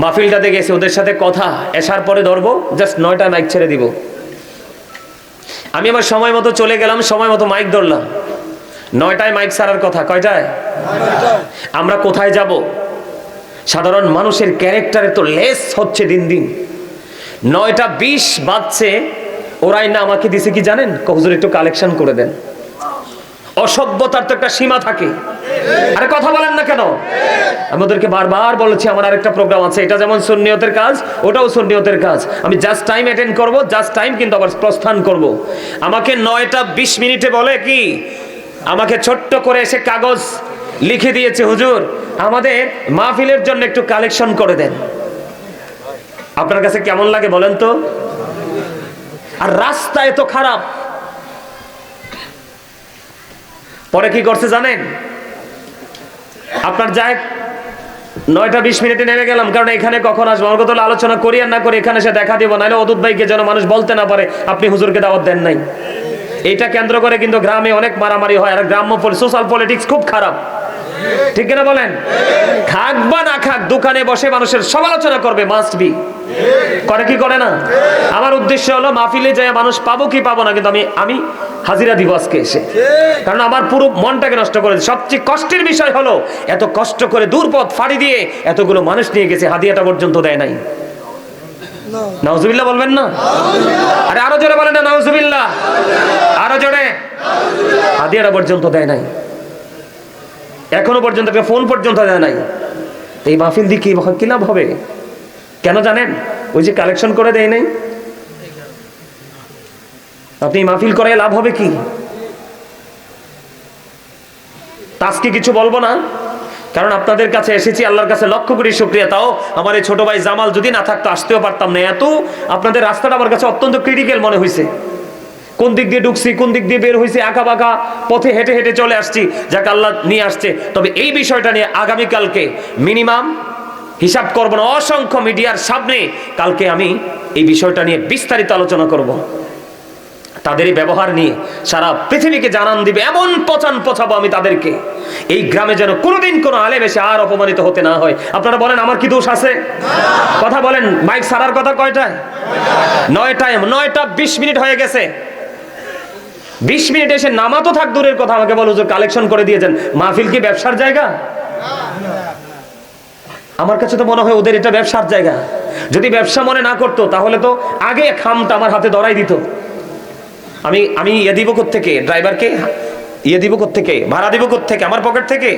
মাহফিলটাতে গেছি ওদের সাথে কথা। এসার পরে ধরবো জাস্ট নয়টা মাইক ছেড়ে দিব। আমি আমার সময় মতো চলে গেলাম, সময় মতো মাইক ধরলাম। নয়টায় মাইক ছাড়ার কথা, কয়টায়? আমরা কোথায় যাব? সাধারণ মানুষের ক্যারেক্টারে তো লেস হচ্ছে দিন দিন। নয়টা বিশ বাজছে, ওরাই না আমাকে দিছে কি জানেন? কহুজুর একটু কালেকশন করে দেন। অসভ্যতার তো একটা সীমা থাকে। আরে কথা বলেন না কেন? আমি ওদেরকে বারবার বলেছি, আমার আরেকটা প্রোগ্রাম আছে। এটা যেমন সুন্নিয়তের কাজ, ওটাও সুন্নিয়তের কাজ। আমি জাস্ট টাইম অ্যাটেন্ড করব জাস্ট টাইম কিন্তু আবার প্রস্থান করব। আমাকে নয়টা বিশ মিনিটে বলে কি, আমাকে ছোট্ট করে এসে কাগজ লিখে দিয়েছে হুজুর, আমাদের মাহফিলের জন্য একটু কালেকশন করে দেন। আপনার কাছে কেমন লাগে বলেন তো? আর রাস্তা এত খারাপ। পরে কি করছে জানেন? আপনার যাই নয়টা বিশ মিনিটে নেমে গেলাম, কারণ এখানে কখন আসব? আমার কথা আলোচনা করি আর না করি, এখানে সে দেখা দিব, নাহলে অদূত ভাইকে যেন মানুষ বলতে না পারে, আপনি হুজুরকে দাওয়াত দেন নাই। এইটা কেন্দ্র করে কিন্তু গ্রামে অনেক মারামারি হয়, আর গ্রাম্য সোশ্যাল পলিটিক্স খুব খারাপ। ঠিক কিনা বলেন? খাক বা না খাক, দোকানে বসে মানুষের সমালোচনা করবে মাস্ট বি করে কি করে না? আমার উদ্দেশ্য হলো, মাহফিলে যায় মানুষ পাবো কি পাবো না, কিন্তু আমি আমি হাজিরা দিব আজকে এসে। কারণ আমার পুরো মনটাকে নষ্ট করে সবচেয়ে কষ্টের বিষয় হলো এত কষ্ট করে দূর পথ ফাড়ি দিয়ে এতগুলো মানুষ নিয়ে গেছে হাদিয়াটা পর্যন্ত দেয় নাই। নাউজুবিল্লাহ বলবেন না? আরে আরও জোরে বলেন না নাউজুবিল্লাহ। আরও জোরে। হাদিয়াটা পর্যন্ত দেয় নাই। এখনও পর্যন্ত একটা ফোন পর্যন্ত দেয় নাই। এই মাহফিল দিয়ে কি কি লাভ হবে? কেন জানেন? ওই যে কালেকশন করে দেয় নাই। আপনি মাহফিল করে লাভ হবে কি? তা আজকে কিছু বলব না? কারণ আপনাদের কাছে এসেছি, আল্লাহর কাছে লক্ষ্য করি শুক্রিয়া। তাও আমার এই ছোট ভাই জামাল যদি না থাকতো, আসতেও পারতাম না। এত আপনাদের রাস্তাটা আমার কাছে অত্যন্ত ক্রিটিক্যাল মনে হয়েছে কোন দিক দিয়ে ঢুকছি, কোন দিক দিয়ে বের হয়েছি আঁকা বাঁকা পথে হেঁটে হেঁটে চলে আসছি, যাকে আল্লাহ নিয়ে আসছে। তবে এই বিষয়টা নিয়ে আগামীকালকে মিনিমাম হিসাব করব না, অসংখ্য মিডিয়ার সামনে কালকে আমি এই বিষয়টা নিয়ে বিস্তারিত আলোচনা করব। তাদেরই ব্যবহার নিয়ে সারা পৃথিবীকে জানান দিবে, এমন পচান পচাবো আমি তাদেরকে। এই গ্রামে যেন কোনোদিন কোনো আলেম এসে আর অপমানিত হতে না হয়। আপনারা বলেন, আমার কি দোষ আছে? কথা বলেন, মাইক সারার কথা কয়টায় নয়টায় নয়টা বিশ মিনিট হয়ে গেছে। বিশ মিনিট এসে নামাতো থাক, দূরের কথা আমাকে বলো যে কালেকশন করে দিয়েছেন মাহফিল কি ব্যবসার জায়গা? আমার কাছে তো মনে হয় ওদের এটা ব্যবসার জায়গা। যদি ব্যবসা মনে না করতো, তাহলে তো আগে খামটা আমার হাতে ধরাই দিত। আমি আমি ইয়ে দিব থেকে ড্রাইভারকে? ইয়ে দিব থেকে ভাড়া দিব থেকে আমার পকেট থেকে?